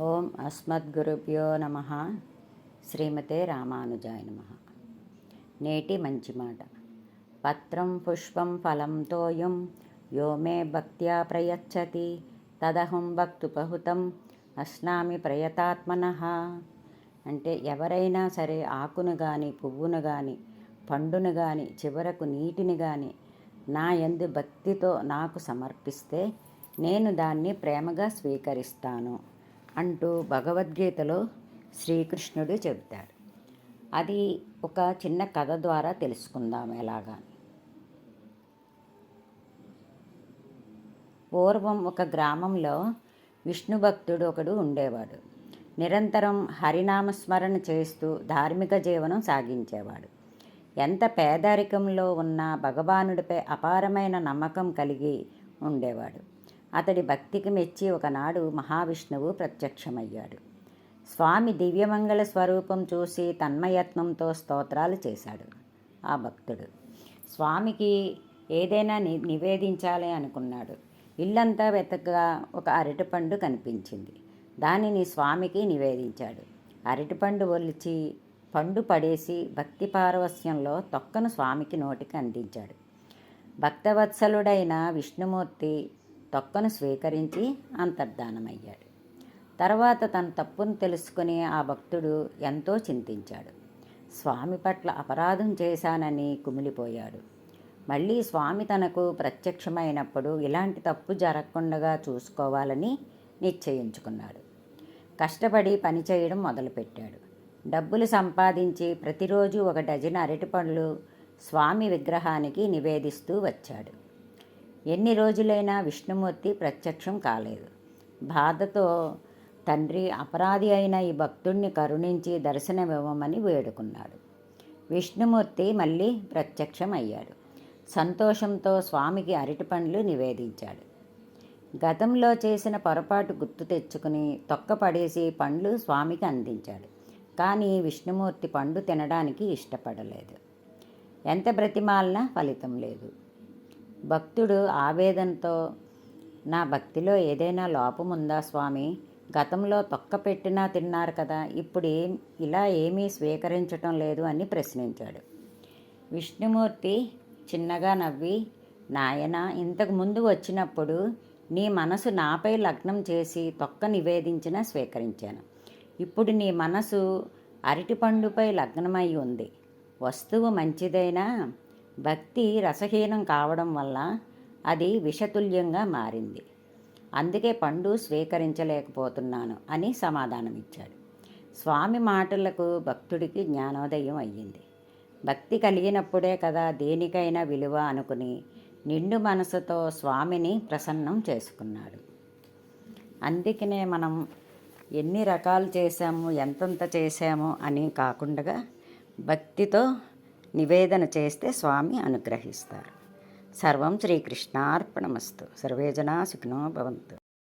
ఓం అస్మద్గురుభ్యో నమ. శ్రీమతే రామానుజాయ నమ. నేటి మంచి మాట. పత్రం పుష్పం ఫలం తోయం యో మే భక్త్యా ప్రయచ్చతి తదహం భక్తుపహుతం అస్నామి ప్రయతాత్మన. అంటే ఎవరైనా సరే ఆకును కానీ పువ్వును కానీ పండును కానీ చివరకు నీటిని కానీ నా ఎందు భక్తితో నాకు సమర్పిస్తే నేను దాన్ని ప్రేమగా స్వీకరిస్తాను. అంటూ భగవద్గీతలో శ్రీకృష్ణుడు చెబుతాడు. అది ఒక చిన్న కథ ద్వారా తెలుసుకుందాం ఎలాగా. పూర్వం ఒక గ్రామంలో విష్ణు భక్తుడు ఒకడు ఉండేవాడు. నిరంతరం హరినామస్మరణ చేస్తూ ధార్మిక జీవనం సాగించేవాడు. ఎంత పేదరికంలో ఉన్న భగవానుడిపై అపారమైన నమ్మకం కలిగి ఉండేవాడు. అతడి భక్తికి మెచ్చి ఒకనాడు మహావిష్ణువు ప్రత్యక్షమయ్యాడు. స్వామి దివ్యమంగళ స్వరూపం చూసి తన్మయత్నంతో స్తోత్రాలు చేశాడు ఆ భక్తుడు. స్వామికి ఏదైనా ని నివేదించాలి అనుకున్నాడు. ఇల్లంతా వెతకగా ఒక అరటిపండు కనిపించింది. దానిని స్వామికి నివేదించాడు. అరటిపండు ఒలిచి పండు పడేసి భక్తి పారవస్యంలో తొక్కను స్వామికి నోటికి అందించాడు. భక్తవత్సలుడైన విష్ణుమూర్తి తొక్కను స్వీకరించి అంతర్ధానమయ్యాడు. తర్వాత తన తప్పును తెలుసుకుని ఆ భక్తుడు ఎంతో చింతించాడు. స్వామి పట్ల అపరాధం చేశానని కుమిలిపోయాడు. మళ్ళీ స్వామి తనకు ప్రత్యక్షమైనప్పుడు ఇలాంటి తప్పు జరగకుండా చూసుకోవాలని నిశ్చయించుకున్నాడు. కష్టపడి పనిచేయడం మొదలుపెట్టాడు. డబ్బులు సంపాదించి ప్రతిరోజు ఒక డజన్ అరటిపండ్లు స్వామి విగ్రహానికి నివేదిస్తూ వచ్చాడు. ఎన్ని రోజులైనా విష్ణుమూర్తి ప్రత్యక్షం కాలేదు. బాధతో తండ్రి అపరాధి అయిన ఈ భక్తుణ్ణి కరుణించి దర్శనమివ్వమని వేడుకున్నాడు. విష్ణుమూర్తి మళ్ళీ ప్రత్యక్షం అయ్యాడు సంతోషంతో స్వామికి అరటిపండ్లు నివేదించాడు. గతంలో చేసిన పొరపాటు గుర్తు తెచ్చుకుని తొక్కపడేసి పండ్లు స్వామికి అందించాడు. కానీ విష్ణుమూర్తి పండు తినడానికి ఇష్టపడలేదు. ఎంత బ్రతిమాలినా ఫలితం లేదు. భక్తుడు ఆవేదనతో నా భక్తిలో ఏదైనా లోపం ఉందా స్వామి? గతంలో తొక్క పెట్టినా తిన్నారు కదా ఇప్పుడు ఏం ఇలా ఏమీ స్వీకరించటం లేదు అని ప్రశ్నించాడు. విష్ణుమూర్తి చిన్నగా నవ్వి నాయన ఇంతకు ముందు వచ్చినప్పుడు నీ మనసు నాపై లగ్నం చేసి తొక్క నివేదించిన స్వీకరించాను. ఇప్పుడు నీ మనసు అరటిపండుపై లగ్నమై ఉంది. వస్తువు మంచిదైనా భక్తి రసహీనం కావడం వల్ల అది విషతుల్యంగా మారింది. అందుకే పండు స్వీకరించలేకపోతున్నాను అని సమాధానమిచ్చాడు. స్వామి మాటలకు భక్తుడికి జ్ఞానోదయం అయ్యింది. భక్తి కలిగినప్పుడే కదా దేనికైనా విలువ అనుకుని నిండు మనసుతో స్వామిని ప్రసన్నం చేసుకున్నాడు. అందుకనే మనం ఎన్ని రకాలు చేశాము ఎంతంత చేశాము అని కాకుండా భక్తితో నివేదన చేస్తే స్వామి అనుగ్రహిస్తారు. సర్వం శ్రీకృష్ణార్పణమస్తు. సర్వేజనా సుఖినో భవంతు.